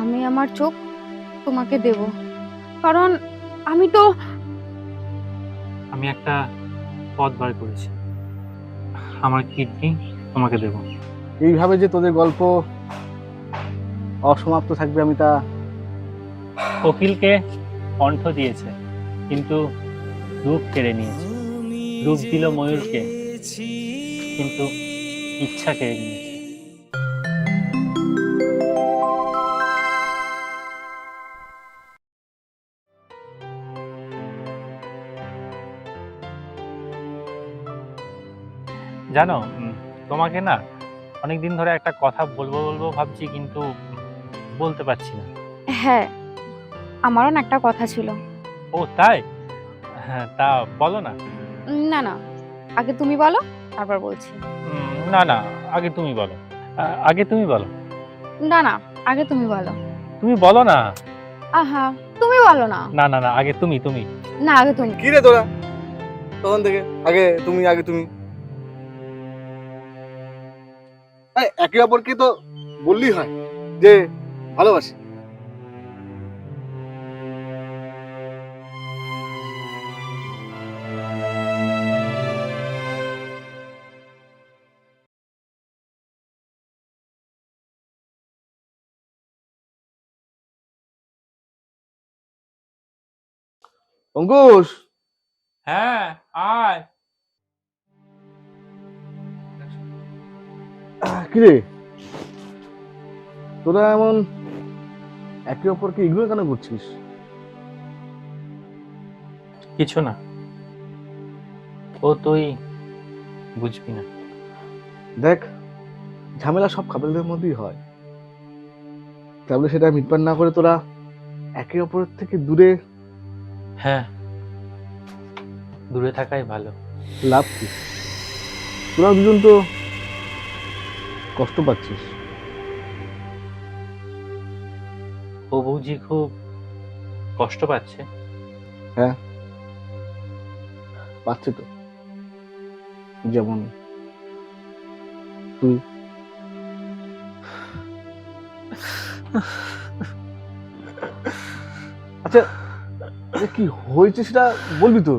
আমি আমার চোখ তোমাকে দেব। কারণ আমি তো আমি একটা পথ বার করেছি। আমার কিডনি তোমাকে দেব। এইভাবে যে তোদের গল্প অসমাপ্ত থাকবে আমি তা কোকিলকে কণ্ঠ দিয়েছে কিন্তু রূপ কেড়ে নিয়েছে। রূপ দিল ময়ূরকে কিন্তু ইচ্ছা কেড়ে নিয়েছে। জানো? তোমাকে না অনেক দিন ধরে একটা কথা বলব বলব ভাবছি কিন্তু বলতে পারছি না। হ্যাঁ আমারও না একটা কথা ছিল। ও তাই? হ্যাঁ তা বলো না। না না আগে তুমি বলো তারপর বলছি। না না আগে তুমি বলো। আগে তুমি বলো। না না আগে তুমি বলো। তুমি বলো না। আহা তুমি বলো না। না না না আগে তুমি তুমি। না আগে তুমি। কি রে তোরা? তখন থেকে? আগে তুমি আগে তুমি। এই, একে অপরকে তো বললেই হয় যে ভালোবাসি। অঙ্কুশ! হ্যাঁ আয়। কিরে? তোরা এমন একে অপরকে ইগনোর কেন করছিস? কিছু না। ও তুই বুঝবি না। দেখ ঝামেলা সব কাপড়দের মধ্যেই হয়। তাহলে সেটা মিটপাট না করে তোরা একে অপরের থেকে দূরে হ্যাঁ দূরে থাকাই ভালো। লাভ কি? তোরা দুজন তো কষ্ট পাচ্ছিস। ও বৌজি খুব কষ্ট পাচ্ছে। হ্যাঁ। পাচ্ছে তো। যেমন তুই। আচ্ছা আচ্ছা, কি হয়েছে সেটা বলবি তো?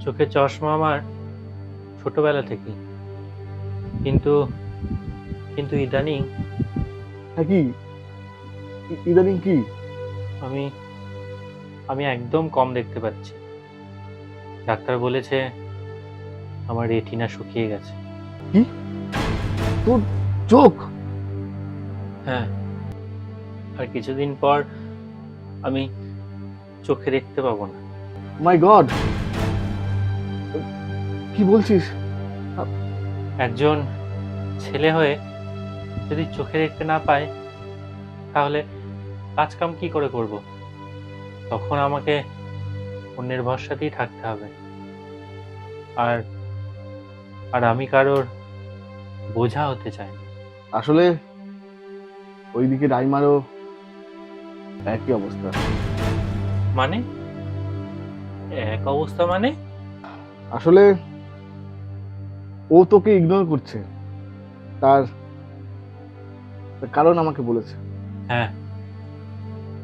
চোখে চশমা আমার। ছোটবেলা থেকে কিন্তু কিন্তু ইদানিং হ্যাঁ কি? ইদানিং কি? আমি আমি একদম কম দেখতে পাচ্ছি। ডাক্তার বলেছে আমার রেটিনা শুকিয়ে গেছে। কি? তোর চোখ? হ্যাঁ। আর কিছুদিন পর আমি চোখে দেখতে পাবো না। মাই গড কি বলছিস? একজন ছেলে হয়ে যদি চোখে দেখতে না পায় তাহলে কাজ কাম কি করে করব? তখন আমাকে অন্যের ভরসাতেই থাকতে হবে। আর আর আমি কারোর বোঝা হতে চাই। আসলে ওইদিকে রাইমারও একই অবস্থা। মানে? এক অবস্থা মানে? আসলে ও তোকে ইগনোর করছে। তার কারণ আমাকে বলেছে। হ্যাঁ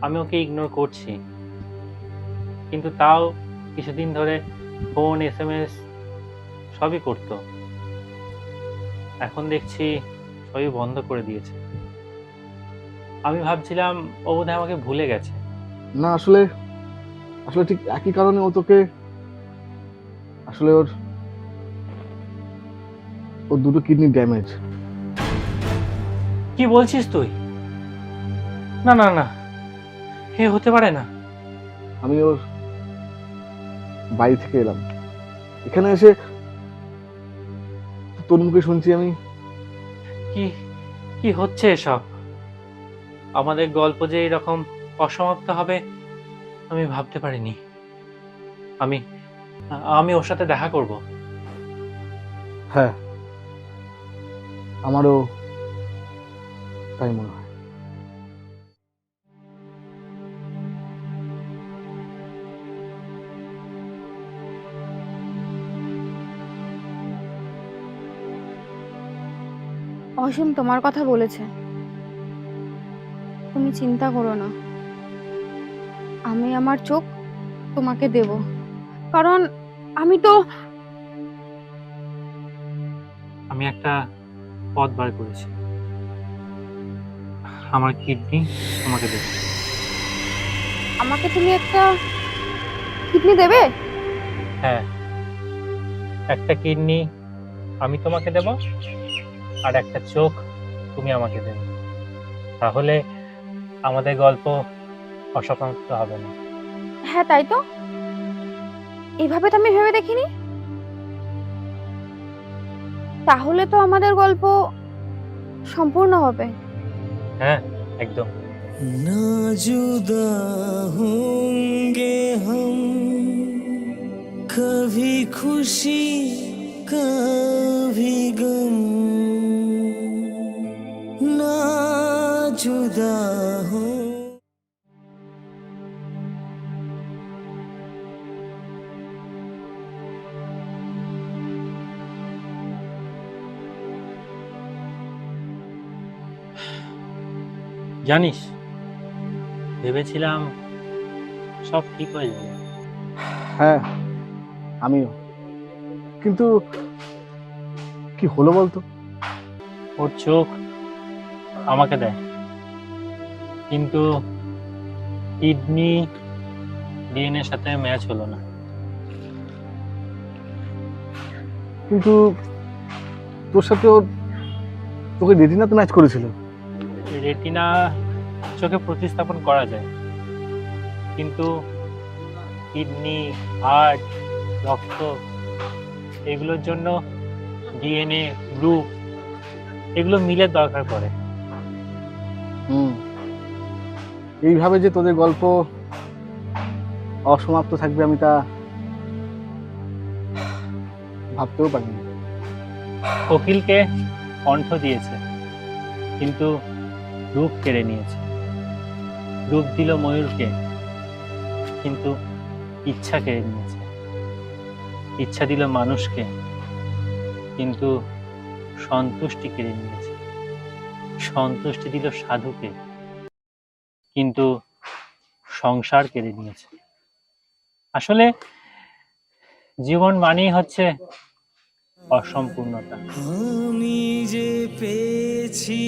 আমি ওকে ইগনোর করছি। কিন্তু তাও কিছুদিন ধরে ফোন এস এম এস সবই করতো। এখন দেখছি সবই বন্ধ করে দিয়েছে। আমি ভাবছিলাম ও বোধহয় আমাকে ভুলে গেছে। না আসলে আসলে ঠিক একই কারণে ও তোকে আসলে ওর ওর দুটো কিডনি ড্যামেজ কি বলছিস তুই? না না না। হে হতে পারে না। আমি ওর বাড়ি থেকে এলাম। এখানে এসে তোর মুখে শুনছি আমি। কি কি হচ্ছে এসব? আমাদের গল্প যে এরকম অসমাপ্ত হবে আমি ভাবতে পারিনি। আমি আমি ওর সাথে দেখা করব। হ্যাঁ। আমারও তাই মনে হয়। অসীম তোমার কথা বলেছে। তুমি চিন্তা করো না। আমি আমার চোখ তোমাকে দেব। কারণ আমি তো আমি একটা পথ বার করেছি। আমার কিডনি তোমাকে দেবে। আমাকে তুমি একটা কিডনি দেবে? হ্যাঁ। একটা কিডনি আমি তোমাকে দেব আর একটা চোখ তুমি আমাকে দেবে। তাহলে আমাদের গল্প অসমাপ্ত হবে না। হ্যাঁ তাই তো। এভাবে তো আমি ভেবে দেখিনি। তাহলে তো আমাদের গল্প সম্পূর্ণ হবে। হ্যাঁ একদম। না জুদা হোঙ্গে হম কভি খুশি কভি গম। না জুদা হ জানিস? ভেবেছিলাম সব ঠিক হয়ে যাবে। হ্যাঁ আমিও। কিন্তু কি হলো বলতো? ওর চোখ আমাকে দেয়। কিন্তু কিডনি ডিএনএর সাথে ম্যাচ হলো না। কিন্তু তোর সাথে ওর তোকে রেটিনা তো ম্যাচ করেছিল। রেটিনা চোখে প্রতিস্থাপন করা যায়। কিন্তু কিডনি হার্ট রক্ত এগুলোর জন্য ডিএনএ গ্রুপ এগুলো মিলে দরকার পড়ে। হুম। এইভাবে যে তোদের গল্প অসমাপ্ত থাকবে আমি তা ভাবতেও পারিনি। কোকিলকে কণ্ঠ দিয়েছে কিন্তু রূপ কেড়ে নিয়েছে। রূপ দিল ময়ূরকে, কিন্তু ইচ্ছা কেড়ে নিয়েছে। ইচ্ছা দিল মানুষকে, কিন্তু সন্তুষ্টি কেড়ে নিয়েছে। সন্তুষ্টি দিল সাধুকে, কিন্তু সংসার কেড়ে নিয়েছে। আসলে জীবন মানেই হচ্ছে অসম্পূর্ণতা। আমি যে পেয়েছি